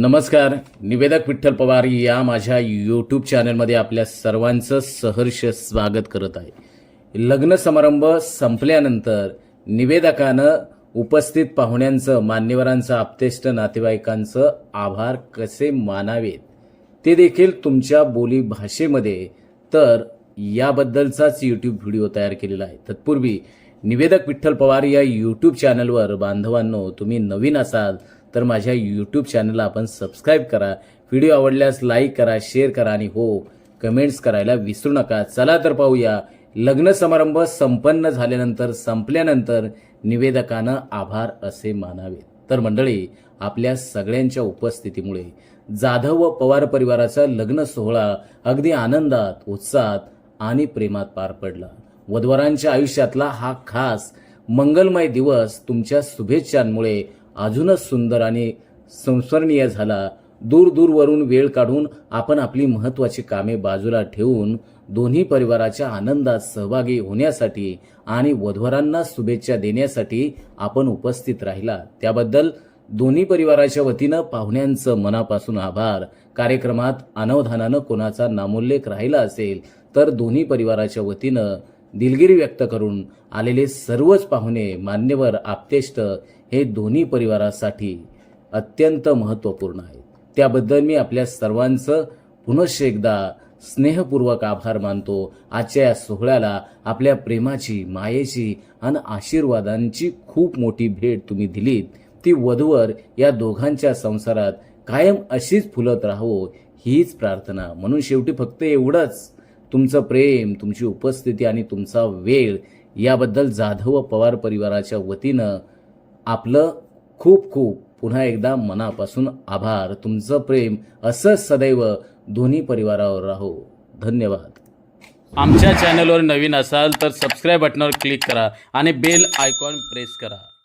नमस्कार. निवेदक विठ्ठल पवार या माझ्या यूट्यूब चॅनलमध्ये आपल्या सर्वांचं सहर्ष स्वागत करत आहे. लग्न समारंभ संपल्यानंतर निवेदकानं उपस्थित पाहुण्यांचं मान्यवरांचं आप्तेष्ट नातेवाईकांचं आभार कसे मानावेत? ते देखील तुमच्या बोली भाषेमध्ये. तर याबद्दलचाच यूट्यूब व्हिडिओ तयार केलेला आहे. तत्पूर्वी निवेदक विठ्ठल पवार या यूट्यूब चॅनलवर बांधवांनो तुम्ही नवीन असाल तर माझ्या यूट्यूब चॅनलला आपण सबस्क्राईब करा. व्हिडिओ आवडल्यास लाईक करा शेअर करा आणि हो कमेंट्स करायला विसरू नका. चला तर पाहूया. लग्न समारंभ संपन्न झाल्यानंतर संपल्यानंतर निवेदकानं आभार असे मानावे तर मंडळी आपल्या सगळ्यांच्या उपस्थितीमुळे जाधव व पवार परिवाराचा लग्न सोहळा अगदी आनंदात उत्साहात आणि प्रेमात पार पडला. वधवरांच्या आयुष्यातला हा खास मंगलमय दिवस तुमच्या शुभेच्छांमुळे अजूनच सुंदर आणि संस्मरणीय झाला. दूर दूरवरून वेळ काढून आपण आपली महत्वाची कामे बाजूला ठेवून दोन्ही परिवाराच्या आनंदात सहभागी होण्यासाठी आणि वधवरांना शुभेच्छा देण्यासाठी आपण उपस्थित राहिला. त्याबद्दल दोन्ही परिवाराच्या वतीनं पाहुण्यांचं मनापासून आभार. कार्यक्रमात अनवधानानं कोणाचा नामोल्लेख राहिला असेल तर दोन्ही परिवाराच्या वतीनं दिलगिरी व्यक्त करून आलेले सर्वच पाहुणे मान्यवर आप्तेष्ट हे दोन्ही परिवारासाठी अत्यंत महत्त्वपूर्ण आहेत. त्याबद्दल मी आपल्या सर्वांचं पुनश्च एकदा स्नेहपूर्वक आभार मानतो. आजच्या या सोहळ्याला आपल्या प्रेमाची मायेची आणि आशीर्वादांची खूप मोठी भेट तुम्ही दिलीत. ती वधूवर या दोघांच्या संसारात कायम अशीच फुलत राहो हीच प्रार्थना. म्हणून शेवटी फक्त एवढंच. तुमचं प्रेम तुमची उपस्थिती आणि तुमचा वेळ याबद्दल जाधव पवार परिवाराच्या वतीनं आपलं खूप खूप पुन्हा एकदा मनापासून आभार. तुमचं प्रेम असं सदैव दोन्ही परिवारावर राहो. धन्यवाद. आमच्या चॅनलवर नवीन असाल तर सबस्क्राईब बटनावर क्लिक करा आणि बेल आयकॉन प्रेस करा.